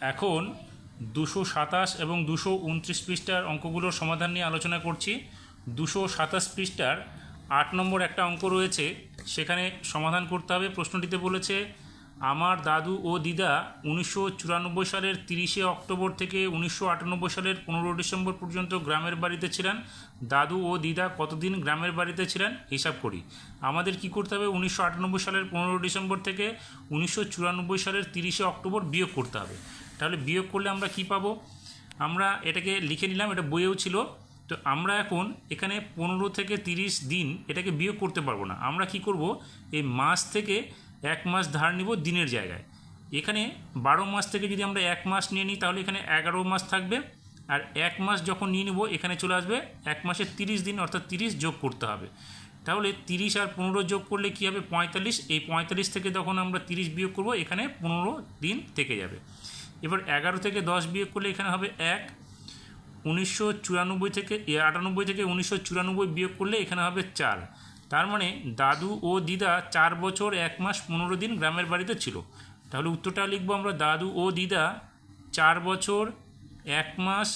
এখন দুশো সাতাশ এবং দুশো উনত্রিশ পৃষ্ঠার অঙ্কগুলোর সমাধান নিয়ে আলোচনা করছি। দুশো সাতাশ পৃষ্ঠার আট নম্বর একটা অঙ্ক রয়েছে, সেখানে সমাধান করতে হবে। প্রশ্নটিতে বলেছে, আমার দাদু ও দিদা উনিশশো চুরানব্বই সালের তিরিশে অক্টোবর থেকে উনিশশো আটানব্বই সালের পনেরো ডিসেম্বর পর্যন্ত গ্রামের বাড়িতে ছিলেন। দাদু ও দিদা কতদিন গ্রামের বাড়িতে ছিলেন? হিসাব করি। আমাদের কি করতে হবে? উনিশশো আটানব্বই সালের পনেরো ডিসেম্বর থেকে উনিশশো চুরানব্বই সালের তিরিশে অক্টোবর বিয়োগ করতে হবে। তাহলে বিয়োগ করলে আমরা কি পাবো? আমরা এটাকে লিখে নিলাম, এটা বইয়েও ছিল। তো আমরা এখন এখানে পনেরো থেকে তিরিশ দিন এটাকে বিয়োগ করতে পারব না। আমরা কি করব? এই মাস থেকে এক মাস ধার নিব দিনের জায়গায়। এখানে বারো মাস থেকে যদি আমরা এক মাস নিয়ে নিই, তাহলে এখানে এগারো মাস থাকবে। আর এক মাস যখন নিয়ে নেব, এখানে চলে আসবে এক মাসে তিরিশ দিন, অর্থাৎ তিরিশ যোগ করতে হবে। তাহলে তিরিশ আর পনেরো যোগ করলে কী হবে? পঁয়তাল্লিশ। এই পঁয়তাল্লিশ থেকে যখন আমরা তিরিশ বিয়োগ করব, এখানে পনেরো দিন থেকে যাবে। এবার এগারো থেকে দশ বিয়োগ করলে এখানে হবে এক। উনিশশো চুরানব্বই থেকে আটানব্বই থেকে উনিশশো চুরানব্বই বিয়োগ করলে এখানে হবে চার। তার মানে দাদু ও দিদা চার বছর, এক মাস, পনেরো দিন গ্রামের বাড়িতে ছিল। তাহলে উত্তরটা লিখব আমরা, দাদু ও দিদা চার বছর, এক মাস,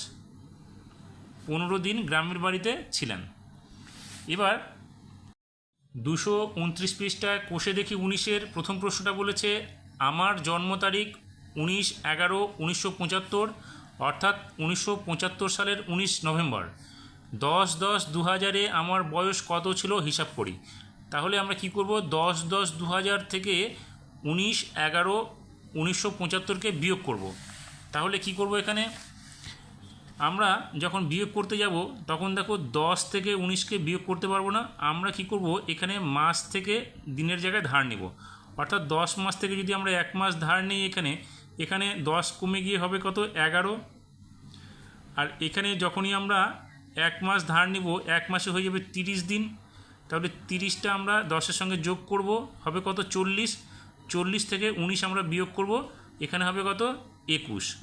পনেরো দিন গ্রামের বাড়িতে ছিলেন। এবার দুশো উনত্রিশ পৃষ্ঠায় কোষে দেখি উনিশের প্রথম প্রশ্নটা বলেছে, আমার জন্ম তারিখ উনিশ এগারো উনিশশো পঁচাত্তর, অর্থাৎ উনিশশো পঁচাত্তর সালের উনিশ নভেম্বর। দশ দশ দু হাজারে আমার বয়স কত ছিল হিসাব করি। তাহলে আমরা কি করব? দশ দশ দু হাজার থেকে উনিশ এগারো উনিশশো পঁচাত্তরকে বিয়োগ করব। তাহলে কি করব এখানে? আমরা যখন বিয়োগ করতে যাব, তখন দেখো দশ থেকে উনিশকে বিয়োগ করতে পারব না। আমরা কি করব? এখানে মাস থেকে দিনের জায়গায় ধার নেব। অর্থাৎ দশ মাস থেকে যদি আমরা এক মাস ধার নিই এখানে এখানে দশ কমে গিয়ে হবে কত? এগারো। আর এখানে যখনই আমরা এক মাস ধার নিব, এক মাসে হয়ে যাবে তিরিশ দিন। তাহলে তিরিশটা আমরা দশের সঙ্গে যোগ করব, হবে কত? চল্লিশ। চল্লিশ থেকে উনিশ আমরা বিয়োগ করব, এখানে হবে কত? একুশ।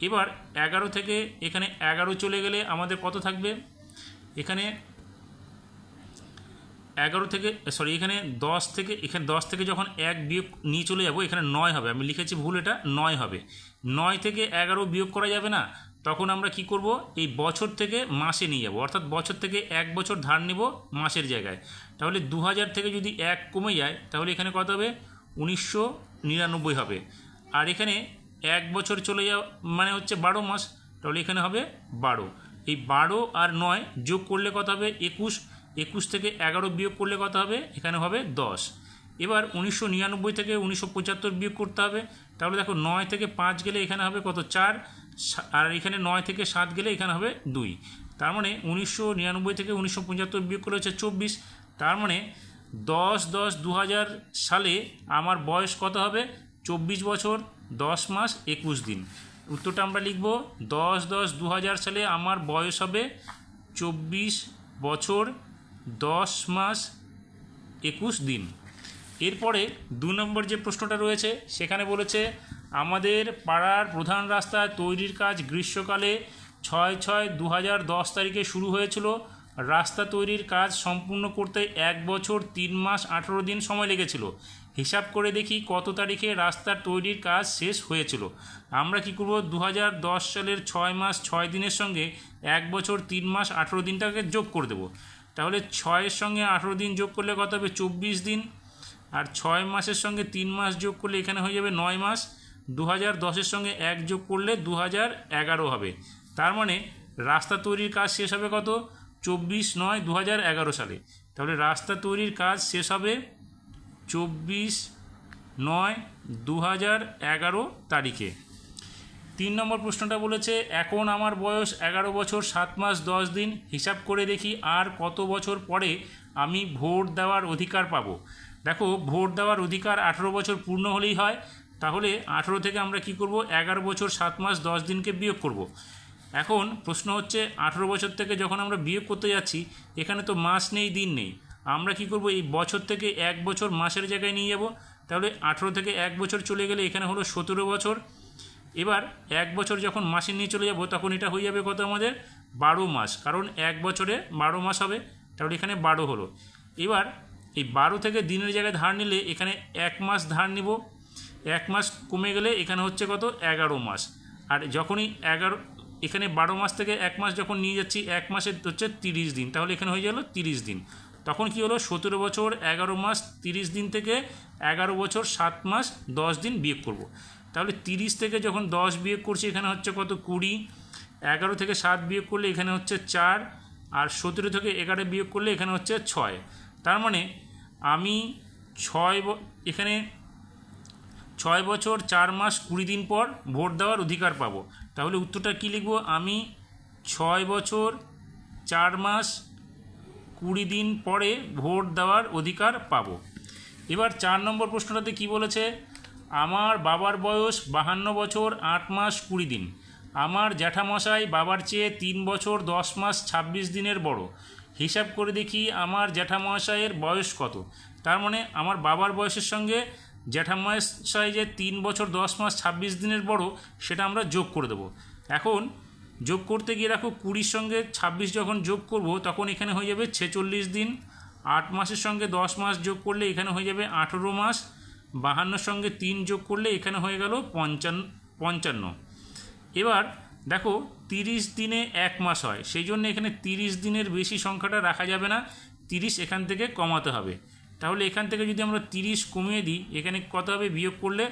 এবার এগারো থেকে এখানে এগারো চলে গেলে আমাদের কত থাকবে? এখানে এগারো থেকে সরি এখানে দশ থেকে, এখানে দশ থেকে যখন এক বিয়োগ নিয়ে চলে যাব, এখানে নয় হবে। আমি লিখেছি ভুল এটা, নয় হবে। নয় থেকে এগারো বিয়োগ করা যাবে না, তখন আমরা কি করব? এই বছর থেকে মাসে নিয়ে যাব। অর্থাৎ বছর থেকে এক বছর ধার নেব মাসের জায়গায়। তাহলে দু হাজার থেকে যদি এক কমে যায়, তাহলে এখানে কত হবে? উনিশশো নিরানব্বই হবে। আর এখানে এক বছর চলে যাওয়া মানে হচ্ছে বারো মাস, তাহলে এখানে হবে বারো। এই বারো আর নয় যোগ করলে কত হবে? একুশ। একুশ থেকে এগারো বিয়োগ করলে কত হবে? এখানে হবে দশ। এবার উনিশশো নিরানব্বই থেকে উনিশশো পঁচাত্তর বিয়োগ করতে হবে। তাহলে দেখো নয় থেকে পাঁচ গেলে এখানে হবে কত? চার। আর এখানে নয় থেকে সাত গেলে এখানে হবে দুই। তার মানে উনিশশো নিরানব্বই থেকে উনিশশো পঁচাত্তর বিয়োগ করলে হচ্ছে চব্বিশ। তার মানে দশ দশ দু সালে আমার বয়স কত হবে? চব্বিশ বছর, দশ মাস, একুশ দিন। উত্তরটা আমরা লিখব, দশ দশ দু সালে আমার বয়স হবে চব্বিশ বছর দশ মাস একুশ দিন। এরপরে দু নম্বর যে প্রশ্নটা রয়েছে, সেখানে বলেছে, আমাদের পাড়ার প্রধান রাস্তা তৈরির কাজ গ্রীষ্মকালে ছয় ছয় দু হাজার দশ তারিখে শুরু হয়েছিল। রাস্তা তৈরির কাজ সম্পূর্ণ করতে এক বছর তিন মাস আঠেরো দিন সময় লেগেছিল। হিসাব করে দেখি কত তারিখে রাস্তার তৈরির কাজ শেষ হয়েছিল। আমরা কি করব? দু হাজার দশ সালের ছয় মাস ছয় দিনের সঙ্গে এক বছর তিন মাস আঠেরো দিনটাকে যোগ করে দেবো। তাহলে ছয়ের সঙ্গে আঠেরো দিন যোগ করলে কত হবে? চব্বিশ দিন। আর ছয় মাসের সঙ্গে তিন মাস যোগ করলে এখানে হয়ে যাবে নয় মাস। দু হাজার দশের সঙ্গে এক যোগ করলে দু হাজার এগারো হবে। তার মানে রাস্তা তৈরির কাজ শেষ হবে কত? চব্বিশ নয় দু হাজার এগারো সালে। তাহলে রাস্তা তৈরির কাজ শেষ হবে চব্বিশ নয় দু হাজার এগারো তারিখে। তিন নম্বর প্রশ্নটা বলেছে, এখন আমার বয়স এগারো বছর, সাত মাস, দশ দিন, হিসাব করে দেখি আর কত বছর পরে আমি ভোট দেওয়ার অধিকার পাবো। দেখো, ভোট দেওয়ার অধিকার আঠেরো বছর পূর্ণ হলেই হয়, তাহলে আঠেরো থেকে আমরা কি করব? এগারো বছর, সাত মাস, দশ দিনকে বিয়োগ করব। এখন প্রশ্ন হচ্ছে, আঠেরো বছর থেকে যখন আমরা বিয়োগ করতে যাচ্ছি, এখানে তো মাস নেই, দিন নেই। আমরা কি করব? এই বছর থেকে এক বছর মাসের জায়গায় নিয়ে যাব। তাহলে আঠেরো থেকে এক বছর চলে গেলে এখানে হলো সতেরো বছর এবার এক বছর যখন মাসে নিয়ে চলে যাব, তখন এটা হয়ে যাবে কত আমাদের? বারো মাস। কারণ এক বছরে বারো মাস হবে। তাহলে এখানে বারো হলো। এবার এই বারো থেকে দিনের জায়গায় ধার নিলে এখানে এক মাস ধার নিব। এক মাস কমে গেলে এখানে হচ্ছে কত? এগারো মাস। আর যখনই এগারো, এখানে বারো মাস থেকে এক মাস যখন নিয়ে যাচ্ছি, এক মাসের হচ্ছে তিরিশ দিন। তাহলে এখানে হয়ে গেল তিরিশ দিন। তখন কি হলো? সতেরো বছর, এগারো মাস, তিরিশ দিন থেকে এগারো বছর, সাত মাস, দশ দিন বিয়োগ করব। তাহলে তিরিশ থেকে যখন দশ বিয়োগ করছি, এখানে হচ্ছে কত? কুড়ি। এগারো থেকে সাত বিয়োগ করলে এখানে হচ্ছে চার, আর সতেরো থেকে এগারো বিয়োগ করলে এখানে হচ্ছে ছয়। তার মানে আমি ছয় এখানে ছয় বছর, চার মাস, কুড়ি দিন পর ভোট দেওয়ার অধিকার পাবো। তাহলে উত্তরটা কী লিখব? আমি ছয় বছর, চার মাস, কুড়ি দিন পরে ভোট দেওয়ার অধিকার পাবো। এবার চার নম্বর প্রশ্নটাতে কি বলেছে? আমার বাবার বয়স বাহান্ন বছর, আট মাস, কুড়ি দিন। আমার জ্যাঠামশাই বাবার চেয়ে তিন বছর, দশ মাস, ছাব্বিশ দিনের বড়। হিসাব করে দেখি আমার জ্যাঠামশাইয়ের বয়স কত। তার মানে আমার বাবার বয়সের সঙ্গে জ্যাঠামশাই যে তিন বছর, দশ মাস, ছাব্বিশ দিনের বড়, সেটা আমরা যোগ করে দেবো। এখন যোগ করতে গিয়ে দেখো, কুড়ির সঙ্গে ছাব্বিশ যখন যোগ করব, তখন এখানে হয়ে যাবে ছেচল্লিশ দিন। আট মাসের সঙ্গে দশ মাস যোগ করলে এখানে হয়ে যাবে আঠেরো মাস। বাহান্নর সঙ্গে তিন যোগ করলে এখানে হয়ে গেল পঞ্চান্ন পঞ্চান্ন। এবার দেখো তিরিশ দিনে এক মাস হয়, সেই জন্য এখানে তিরিশ দিনের বেশি সংখ্যাটা রাখা যাবে না, তিরিশ এখান থেকে কমাতে হবে। তাহলে এখান থেকে যদি আমরা তিরিশ কমিয়ে দিই, এখানে কত হবে? বিয়োগ করলে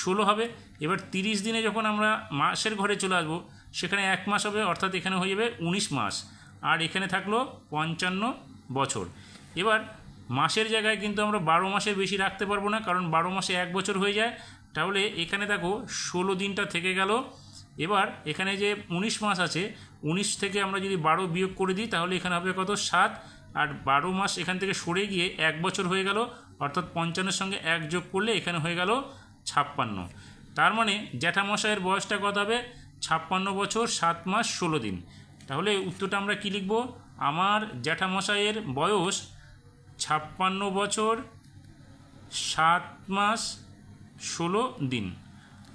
ষোলো হবে। এবার তিরিশ দিনে যখন আমরা মাসের ঘরে চলে আসব, সেখানে এক মাস হবে, অর্থাৎ এখানে হয়ে যাবে উনিশ মাস। আর এখানে থাকল পঞ্চান্ন বছর। এবার মাসের জায়গায় কিন্তু আমরা বারো মাসের বেশি রাখতে পারব না, কারণ বারো মাসে এক বছর হয়ে যায়। তাহলে এখানে দেখো ষোলো দিনটা থেকে গেল। এবার এখানে যে উনিশ মাস আছে, উনিশ থেকে আমরা যদি বারো বিয়োগ করে দিই, তাহলে এখানে হবে কত? সাত। আর বারো মাস এখান থেকে সরে গিয়ে এক বছর হয়ে গেল, অর্থাৎ পঞ্চান্নের সঙ্গে এক যোগ করলে এখানে হয়ে গেল ছাপ্পান্ন। তার মানে জ্যাঠামশাইয়ের বয়সটা কত হবে? ছাপ্পান্ন বছর, সাত মাস, ষোলো দিন। তাহলে উত্তরটা আমরা কী লিখব? আমার জ্যাঠামশাইয়ের বয়স ছাপ্পান্ন বছর, সাত মাস, ষোলো দিন।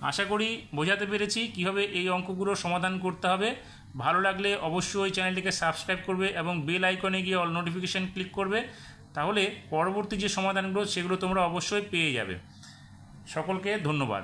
আশা করি বোঝাতে পেরেছি কীভাবে এই অঙ্কগুলোর সমাধান করতে হবে। ভালো লাগলে অবশ্যই চ্যানেলটিকে সাবস্ক্রাইব করবে এবং বেল আইকনে গিয়ে অল নোটিফিকেশান ক্লিক করবে। তাহলে পরবর্তী যে সমাধানগুলো, সেগুলো তোমরা অবশ্যই পেয়ে যাবে। সকলকে ধন্যবাদ।